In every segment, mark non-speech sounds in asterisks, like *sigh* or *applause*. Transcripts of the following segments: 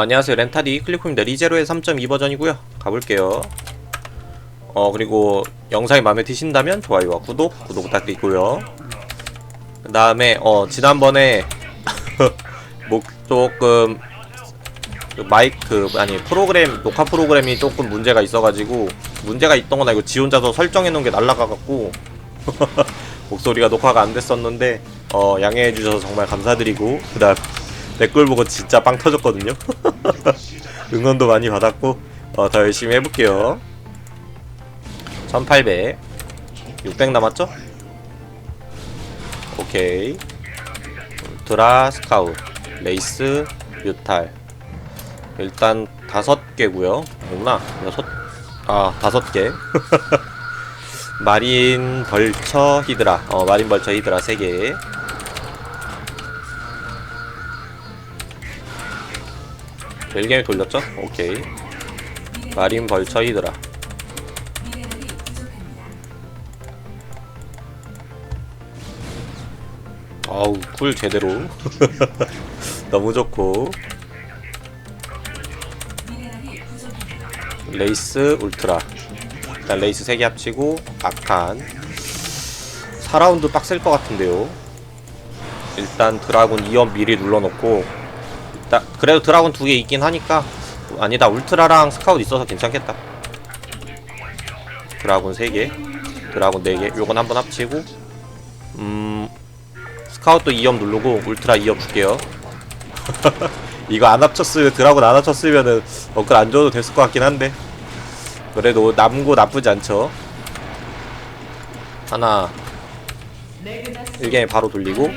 어, 안녕하세요. 렌타디 클리코입니다. 리제로의 3.2 버전이고요. 가볼게요. 어 그리고 영상이 마음에 드신다면 좋아요와 구독 구독 부탁드리고요. 그 다음에 어 지난번에 *laughs* 뭐 조금 그 마이크 아니 프로그램 녹화 프로그램이 조금 문제가 있어가지고 문제가 있던 건 아니고 지 혼자서 설정해 놓은 게 날라가갖고 *laughs* 목소리가 녹화가 안 됐었는데 어 양해해 주셔서 정말 감사드리고 그 다음 댓글 보고 진짜 빵 터졌거든요. *laughs* 응원도 많이 받았고 어, 더 열심히 해볼게요. 1800 600 남았죠? 오케이. 드라 스카웃 레이스 뮤탈. 일단 다섯 개고요. 아니구나? 여섯 아 다섯 개. *laughs* 마린 벌처 히드라. 어 마린 벌처 히드라 세개 벨게임 돌렸죠? 오케이. 마린 벌처 히드라. 아우 쿨 제대로. *laughs* 너무 좋고. 레이스 울트라. 일단 레이스 3개 합치고 아칸 4라운드 빡셀 것 같은데요. 일단 드라군 2업 미리 눌러놓고 일단 그래도 드라군 두개 있긴 하니까. 아니다 울트라랑 스카웃 있어서 괜찮겠다. 드라군 3개 드라군 4개 요건 한번 합치고. 음 스카웃도 2업 누르고 울트라 2업 줄게요. *laughs* 이거 안 합쳤으면 드라군 안 합쳤으면은 어글 안 줘도 됐을 것 같긴 한데. 그래도 남고 나쁘지 않죠. 하나. 1게임 바로 돌리고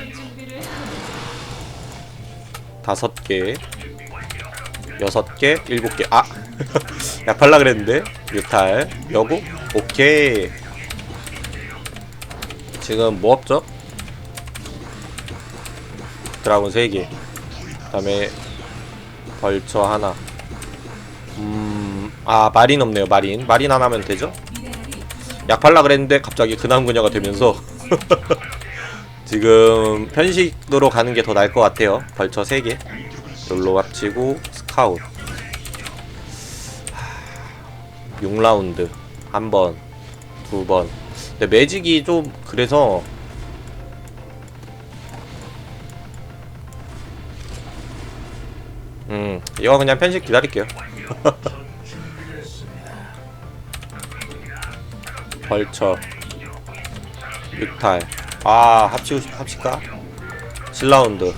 다섯 개 여섯 개 일곱 개 아 *laughs* 약팔라 그랬는데. 뮤탈 여고 오케이. 지금 뭐 없죠? 드라곤 3개. 그 다음에 벌처 하나. 음아 마린 없네요 마린. 마린 하나면 되죠? 약팔라 그랬는데 갑자기 근황 그녀가 되면서 *laughs* 지금 편식으로 가는 게 더 나을 것 같아요. 벌처 3개. 롤로 합치고 스카웃. 6라운드. 한 번 두 번. 근데 매직이 좀 그래서 음 이거 그냥 편식 기다릴게요. *laughs* 벌처. 뮤탈 아 합치고 싶 합칠까? 7라운드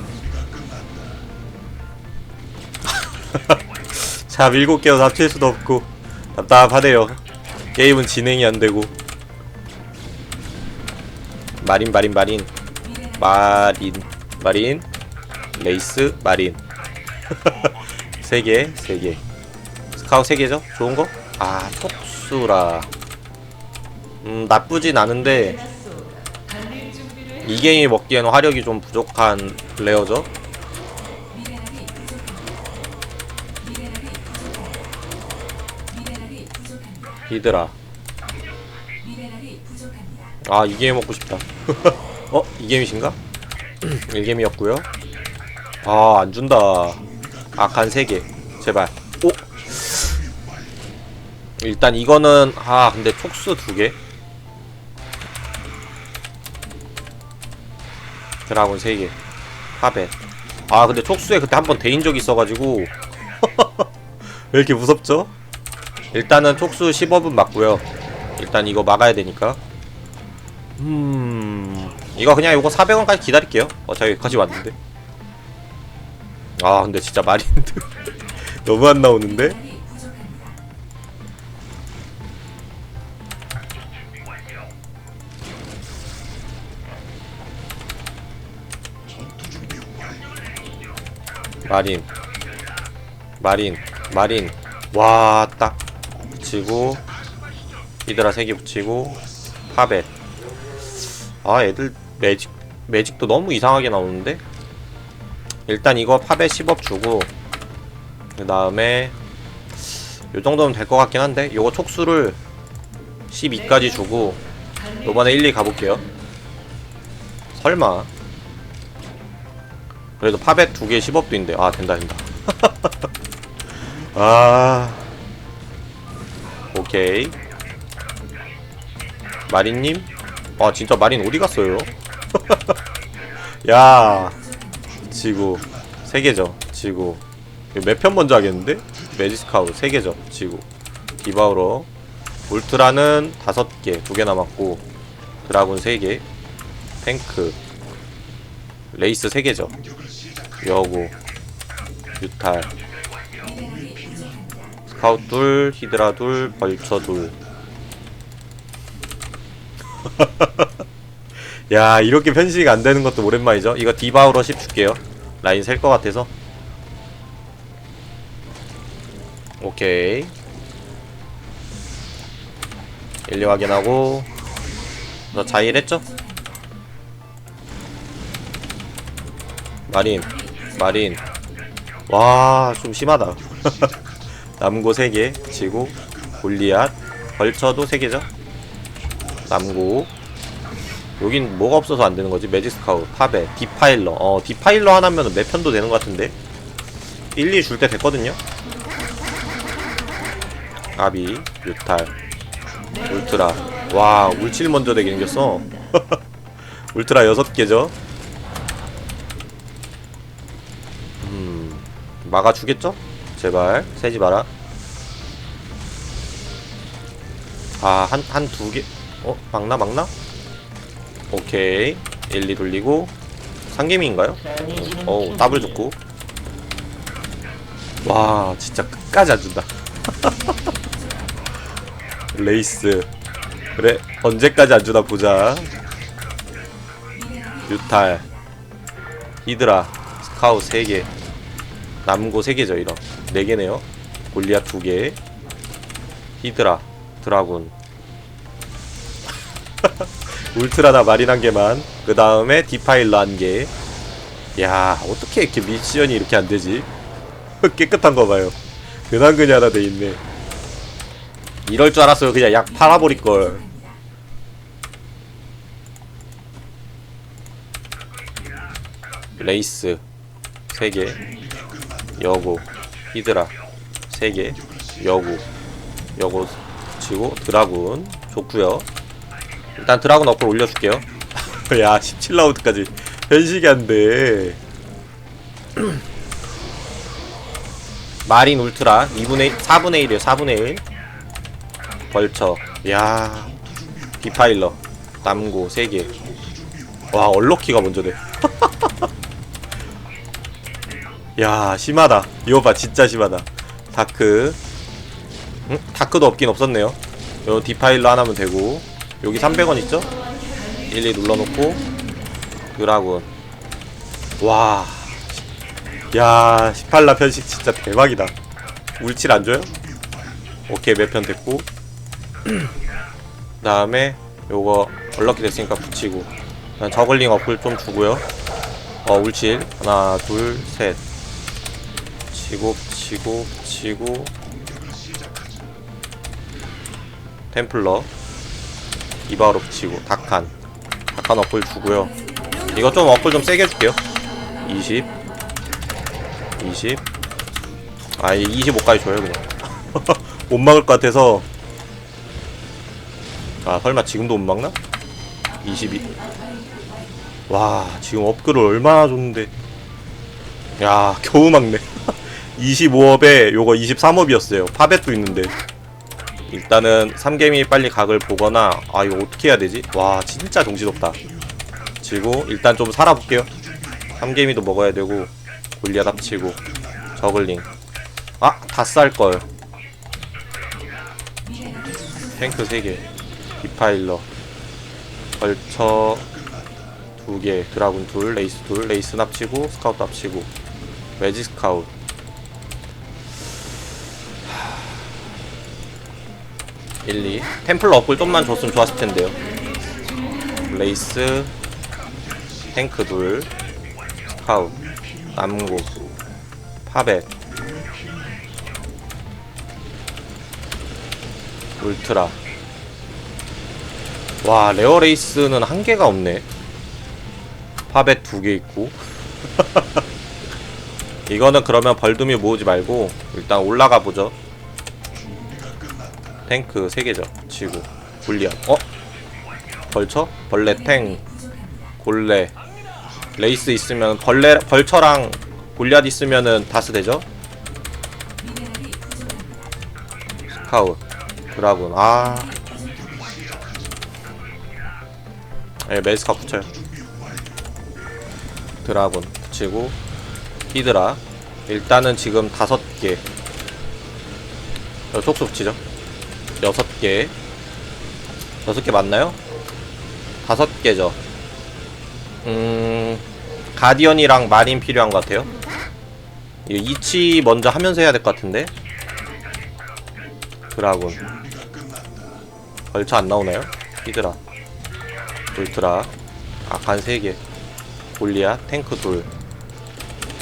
자 *laughs* 일곱 개도 합칠 수도 없고 답답하네요 게임은 진행이 안 되고 마린 마린 마린 마린 마린 레이스 마린 *laughs* 세 개, 세 개. 스카웃 세 개죠? 좋은 거? 아, 촉수라. 음, 나쁘진 않은데 이 게임이 먹기에는 화력이 좀 부족한 레어죠. 히드라. 아, 이 게임 먹고 싶다. *laughs* 어? 이 게임이신가? *clears throat* 1게임이었고요. 아, 안 준다. 아칸 3개. 제발. 오! 일단 이거는, 아, 근데 촉수 2개. 드라곤 3개. 하벳. 아, 근데 촉수에 그때 한번 대인 적이 있어가지고. *laughs* 왜 이렇게 무섭죠? 일단은 촉수 10업은 맞고요 일단 이거 막아야 되니까. 음. 이거 그냥 이거 400원까지 기다릴게요. 어차피 여기까지 왔는데. 아 근데 진짜 마린드 *laughs* 너무 안 나오는데? 마린. 마린 마린. 와 딱. 붙이고 이들아 3개 붙이고 파벳 아 애들 매직 매직도 너무 이상하게 나오는데? 일단 이거 팝에 10업 주고 그 다음에 요 정도면 될 것 같긴 한데 요거 촉수를 12까지 주고 요번에 1, 2 가볼게요. 설마 그래도 팝에 2개 10업도 있는데 아 된다 된다. *laughs* 아. 오케이. 마린님? 아 진짜 마린 어디 갔어요? *laughs* 야. 지구. 세 개죠 지구. 몇 편 먼저 하겠는데? 매지스카우 세 개죠 지구. 디바우러. 울트라는 다섯 개 두 개 남았고 드라군 세 개 탱크. 레이스 세 개죠 여고 유탈 스카웃 둘, 히드라 둘, 벌처 둘. *laughs* 야, 이렇게 편식이 안 되는 것도 오랜만이죠? 이거 디바우러 10 줄게요. 라인 셀 것 같아서. 오케이. 1, 2 확인하고. 너 자일 했죠? 마린. 마린. 와, 좀 심하다. *laughs* 남고 3개, 지구, 골리앗, 벌처도 3개죠? 남고. 여긴 뭐가 없어서 안 되는 거지? 매직스카우, 파베, 디파일러. 어, 디파일러 하나면 몇 편도 되는 것 같은데? 1, 2 줄 때 됐거든요? 아비, 유탈, 울트라. 와, 울칠 먼저 되게 생겼어. *laughs* 울트라 6개죠? 음, 막아주겠죠? 제발 세지 마라. 아, 한, 한 두 개. 어? 막나, 막나? 오케이. 1, 2 돌리고. 상개미인가요? 어우, 더블 좋고. 와, 진짜 끝까지 안 준다. *laughs* 레이스. 그래, 언제까지 안 주나 보자. 유탈. 히드라. 스카우 3개. 남고 3개죠 이런. 4개네요. 골리앗 2개. 히드라 드라군. *laughs* 울트라나 마린 한 개만. 그 다음에 디파일러 한개. 야 어떻게 이렇게 미션이 이렇게 안되지? *laughs* 깨끗한 거 봐요. 근한근이 하나 돼있네. 이럴 줄 알았어요. 그냥 약 팔아버릴걸. 레이스 3개 여고 히드라 3개 여고 여고 치고 드라군. 좋구요. 일단 드라군 어플 올려줄게요. *laughs* 야 17라운드까지. 현식이 안돼. *clears throat* 마린 울트라. 2분의 1, 4분의 1이에요 4분의 1 벌처 야 디파일러. 남고 3개 와 얼럭키가 먼저 돼 야 심하다 이거 봐 진짜 심하다 다크 응? 다크도 없긴 없었네요 요 디파일러 하나면 되고 여기 300원 있죠? 1, 2 눌러놓고 드라군 와 야, 18라 편식 진짜 대박이다. 울칠 안 줘요? 오케이, 몇 편 됐고. *clears throat* 다음에 요거 얼럭키 됐으니까 붙이고. 저글링 어플 좀 주고요. 어, 울칠. 하나, 둘, 셋. 치고, 치고, 치고. 템플러. 이바로 붙이고. 닥한. 닥한 어플 주고요. 이거 좀 어플 좀 세게 줄게요. 20. 20. 아, 이 25까지 줘요, 그냥. *laughs* 못 막을 것 같아서. 아, 설마 지금도 못 막나? 22. 와, 지금 업글을 얼마나 줬는데. 야, 겨우 막네. *laughs* 25업에 요거 23업이었어요. 파벳도 있는데. 일단은 3개미 빨리 각을 보거나, 아, 이거 어떻게 해야 되지? 와, 진짜 정신없다. 지고, 일단 좀 살아볼게요. 3개미도 먹어야 되고, 골리앗 합치고 저글링 아! 다 쌀걸 탱크 3개 디파일러 벌처 2개 드라군 둘 레이스 둘 레이스 합치고 스카우트 합치고 매직 스카우트 1, 2 템플러 업글 좀만 줬으면 좋았을 텐데요. 레이스. 탱크 둘. 스카우트 남고. 파벳 울트라. 와 레어 레이스는 한 개가 없네. 파벳 두 개 있고. *laughs* 이거는 그러면 벌dum이 모으지 말고 일단 올라가 보죠. 탱크 3개죠. 지구. 골리앗. 어? 벌처? 벌레 탱. 골레. 레이스 있으면 벌레 벌처랑 골리앗 있으면은 다스 되죠? 스카웃. 드라군. 아. 예, 메스카 붙여요. 드라군 붙이고 히드라 일단은 지금 다섯 개 어, 촉수 붙이죠 여섯 개. 여섯 개 맞나요? 다섯 개죠. 음 가디언이랑 마린 필요한 것 같아요. 이치 먼저 하면서 해야 될 것 같은데? 드라군. 벌처 안 나오나요? 히드라. 울트라. 아칸 3개. 골리앗 탱크 둘.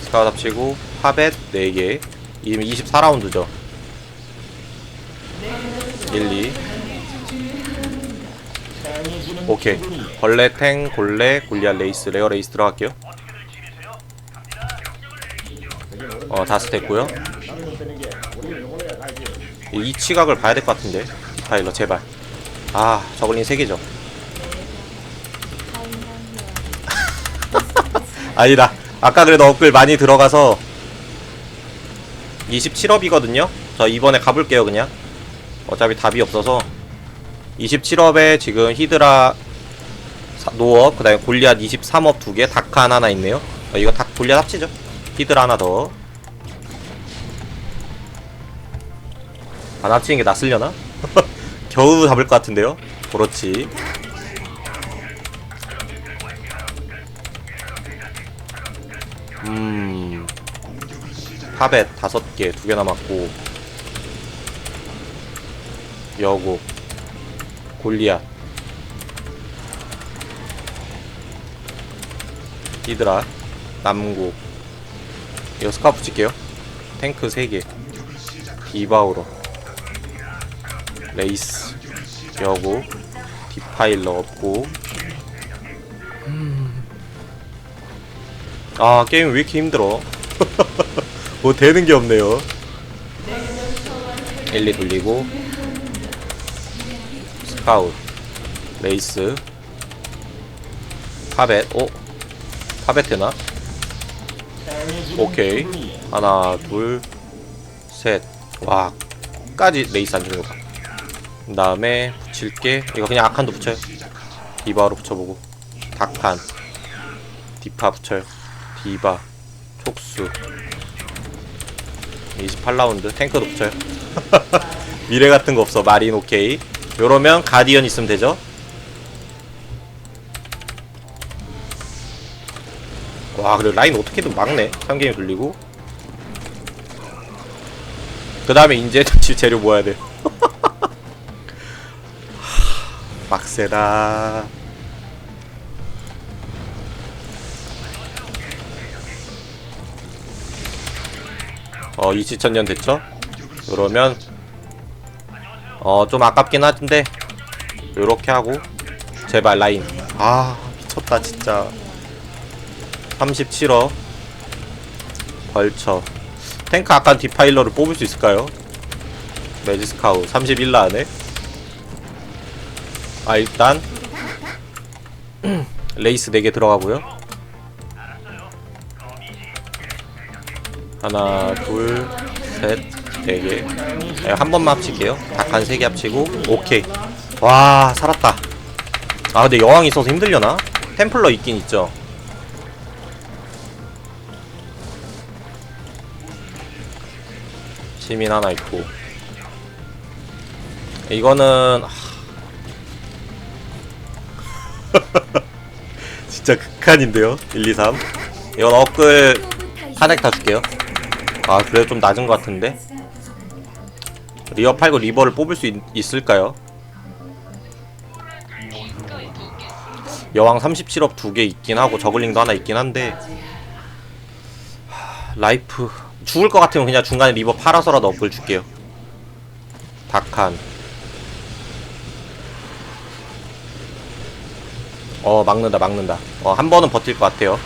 스카웃 합치고 파벳 4개. 이미 24라운드죠 1, 2 오케이. 벌레 탱 골레 골리앗 레이스. 레어 레이스 들어갈게요. 어 다스 됐고요. 이 치각을 봐야 될 것 같은데. 파일러 제발. 아 저글링 3개죠. *laughs* 아니다. 아까 그래도 업글 많이 들어가서 27업이거든요. 저 이번에 가볼게요 그냥. 어차피 답이 없어서 27업에 지금 히드라 사- 노업 그 다음에 골리앗 23업 두 개, 다칸 하나 있네요. 어, 이거 다 골리앗 합치죠. 히드라 하나 더. 안 합치는 게 낫으려나? *laughs* 겨우 잡을 것 같은데요. 그렇지. 음 파벳 다섯 개 두 개 남았고 여고 골리앗. 히드라 남고. 이거 스카 붙일게요. 탱크 3개. 디바우로. 레이스. 여고. 디파일러 없고. 아 게임 왜 이렇게 힘들어? *laughs* 뭐 되는 게 없네요. 1, 2 돌리고 스카웃 레이스 파벳 오 파벳 되나? 오케이. 하나 둘셋와 까지 레이스 안 주는 거봐 그 다음에 붙일게. 이거 그냥 아칸도 붙여요. 디바로 붙여보고. 다칸. 디파 붙여요. 디바 촉수. 28라운드. 탱크도 붙여요. *laughs* 미래 같은 거 없어. 마린 오케이 요러면 가디언 있으면 되죠? 와 그래 라인 어떻게든 막네. 3게임 돌리고. 그 다음에 인제 *laughs* 재료 모아야 돼 하, *laughs* 빡세다. 어 2,000년 됐죠? 그러면 어 좀 아깝긴 한데 요렇게 하고 제발 라인. 아 미쳤다 진짜. 37억 벌처 탱크 아까 디파일러를 뽑을 수 있을까요? 매지스카우 31라 안에. 아 일단 *clears throat* 레이스 4개 들어가고요. 하나 둘셋 네개 네, 한 번만 합칠게요. 닭한 3개 합치고 오케이. 와 살았다. 아 근데 여왕이 있어서 힘들려나? 템플러 있긴 있죠. 시민 하나 있고. 이거는 하... *laughs* 진짜 극한인데요? 1, 2, 3 이건 업글 탄핵 다 줄게요. 아 그래도 좀 낮은 것 같은데 리어 팔고 리버를 뽑을 수 있, 을까요? 여왕 37업 두 개 있긴 하고 저글링도 하나 있긴 한데 하, 라이프. 죽을 것 같으면 그냥 중간에 리버 팔아서라도 업글 줄게요. 다칸 어 막는다 막는다. 어 한 번은 버틸 것 같아요.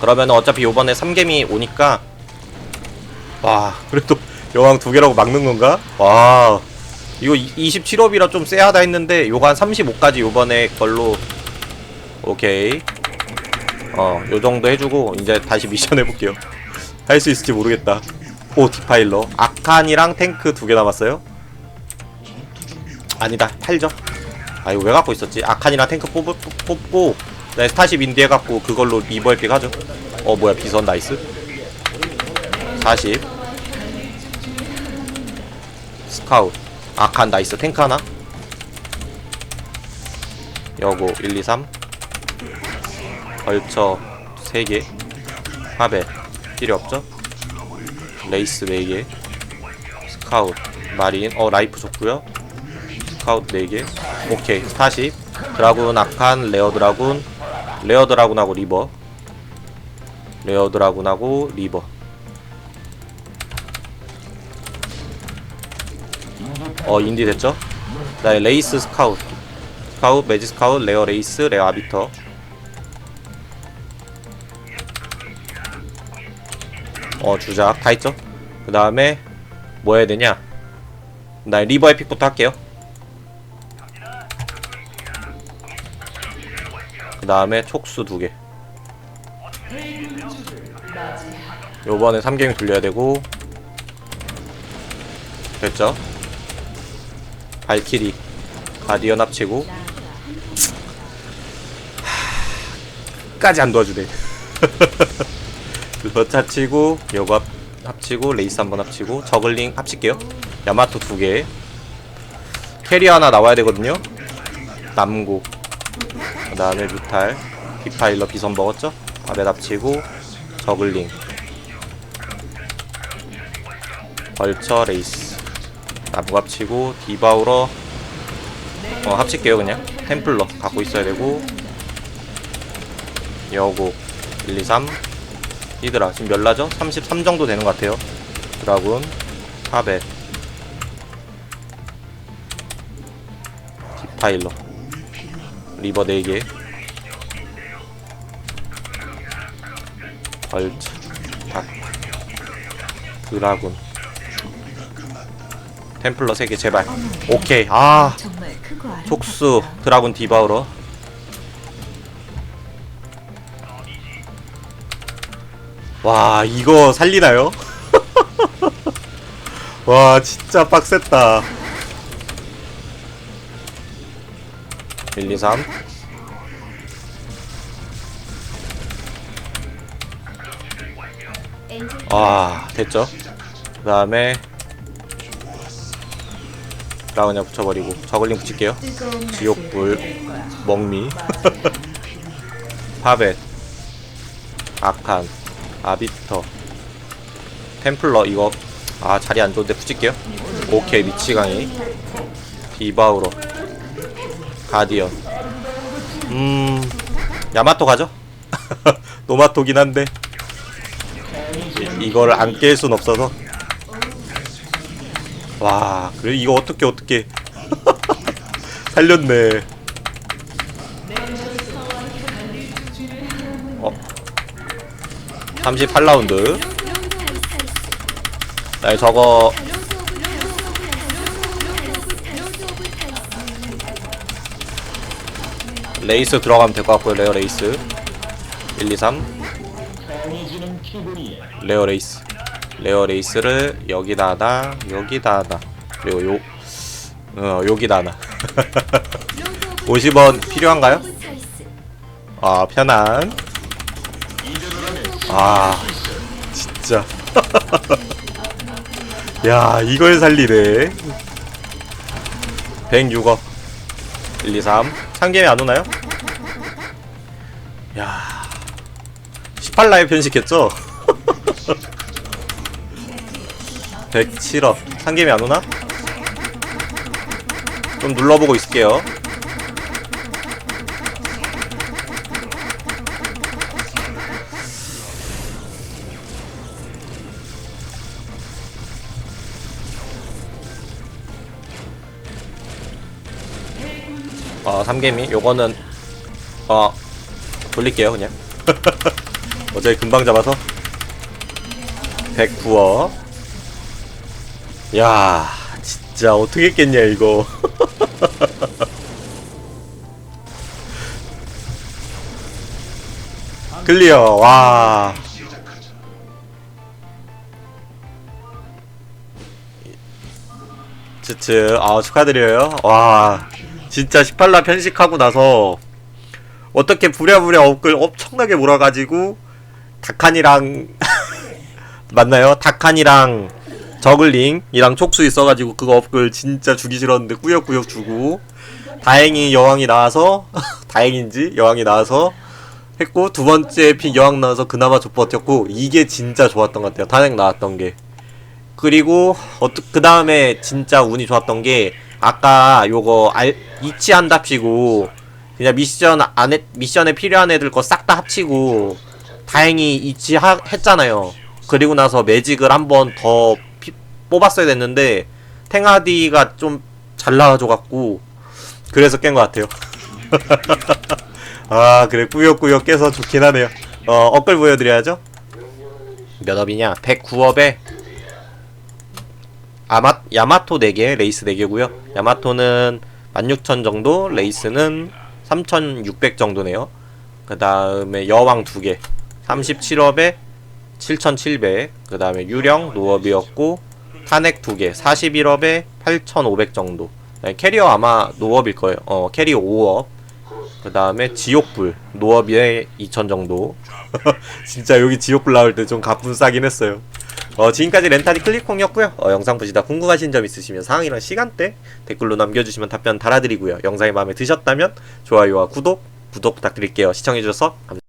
그러면 어차피 요번에 3gem이 오니까 와 그래도 여왕 두 개라고 막는 건가? 와 이거 27업이라 좀 쎄하다 했는데 요거 한 35까지 요번에 걸로. 오케이. 어 요정도 해주고 이제 다시 미션 해볼게요. *laughs* 할 수 있을지 모르겠다. 오 디파일러. 아칸이랑 탱크 두 개 남았어요? 아니다 팔죠. 아 이거 왜 갖고 있었지? 아칸이랑 탱크 뽑, 뽑, 뽑고 네 스타쉽 인디 해갖고 그걸로 리버에픽 하죠. 어 뭐야 비선 나이스. 40 스카웃. 아칸 나이스. 탱크 하나. 여고 1 2 3 벌처 3개. 파벨 필요 없죠? 레이스 4개. 스카웃. 마린. 어 라이프 좋고요. 스카웃 4개. 오케이. 40 드라군 아칸 레어 드라군. 레어 드라군하고 리버. 레어 드라군하고 리버 어 인디 됐죠? 그다음에 레이스 스카웃. 스카웃 매지 스카웃 레어 레이스 레어 아비터. 어 주작. 다 있죠? 그 다음에 뭐 해야 되냐? 나 리버 에픽부터 할게요. 그 다음에 촉수 두개. 요번에 3개명 돌려야 되고. 됐죠? 발키리 가디언 합치고. 까지 안 도와주네. *laughs* 그거 합치고 요거 합, 합치고 레이스 한번 합치고 저글링 합칠게요. 야마토 두개. 캐리 하나 나와야 되거든요. 남고. 그 다음에 뮤탈. 디파일러 비선 먹었죠? 바벳 합치고 저글링. 벌처 레이스 나무 합치고 디바우러 어 합칠게요 그냥. 템플러 갖고 있어야 되고. 여고 1 2 3 히드라 지금 몇 라죠? 33 정도 되는 것 같아요. 드라군 파벳 디파일러. 리버 4개. 벌처 박 드라군 템플러 3개 제발. 오케이. 아. 촉수 드라군 디바우러. 와 이거 살리나요? *laughs* 와 진짜 빡셌다. 1 2 3 아 됐죠? 그 다음에 드 라곤 그냥 붙여버리고 저글링 붙일게요. 지옥불. 먹미. *laughs* 파벳 아칸 아비터 템플러 이거. 아 자리 안 좋은데 붙일게요. 오케이 미치광이 디바우러 가디언. 음 야마토 가죠? *laughs* 노마토긴 한데. 이, 이걸 안 깰 순 없어서 와 그래? 이거 어떻게 어떻게? *laughs* 살렸네. 어. 38라운드. 나 저거. 레이스 들어가면 될 것 같고요 레어 레이스. 1 2 3 레어 레이스 레어 레이스를 여기다 하나 여기다 하나 그리고 요 어, 여기다 하나 50원 필요한가요? 아 편안 아 진짜. *laughs* 야 이걸 살리네. 106억. 1 2 3 3개면 안 오나요? 야 18라이브 편식했죠? *laughs* 107억 3개면 안 오나? 좀 눌러보고 있을게요. 어, 삼개미 요거는 어 돌릴게요 그냥. *laughs* 어차피 금방 잡아서. 109억 야 진짜 어떻게 했겠냐 이거. *laughs* 클리어 와. 츠츠 아 축하드려요. 와 진짜 18라 편식하고 나서 어떻게 부랴부랴 업글 엄청나게 몰아가지고 다칸이랑 *laughs* 맞나요? 다칸이랑 저글링이랑 촉수 있어가지고 그거 업글 진짜 주기 싫었는데 꾸역꾸역 주고. 다행히 여왕이 나와서 *laughs* 다행인지 여왕이 나와서 했고 두 번째 픽 여왕 나와서 그나마 좀 버텼고 이게 진짜 좋았던 것 같아요. 탄핵 나왔던 게. 그리고 그 다음에 진짜 운이 좋았던 게 아까 요거 알, 이치한답시고 그냥 미션 안에 미션에 필요한 애들 거 싹 다 합치고 다행히 이치 하, 했잖아요. 그리고 나서 매직을 한번 더 뽑았어야 됐는데 탱하디가 좀 잘 나와줘갖고 그래서 깬 것 같아요. *laughs* 아 그래 꾸역꾸역 깨서 좋긴 하네요. 어 업글 보여드려야죠. 몇 업이냐? 109업에 아마 야마토 4개, 레이스 4개고요. 야마토는 16,000 정도, 레이스는 3,600 정도네요. 그 다음에 여왕 2개, 37업에 7,700. 그 다음에 유령 노업이었고 탄핵 2개, 41업에 8,500 정도. 네, 캐리어 아마 노업일 거예요. 어, 캐리어 5업. 그 다음에 지옥불 노업에 2,000 정도. *laughs* 진짜 여기 지옥불 나올 때 좀 가품 싸긴 했어요. 어, 지금까지 렌탈이 클릭콩이었고요. 어, 영상 보시다 궁금하신 점 있으시면 상황이랑 시간대 댓글로 남겨주시면 답변 달아드리고요. 영상이 마음에 드셨다면 좋아요와 구독, 구독 부탁드릴게요. 시청해주셔서 감사합니다.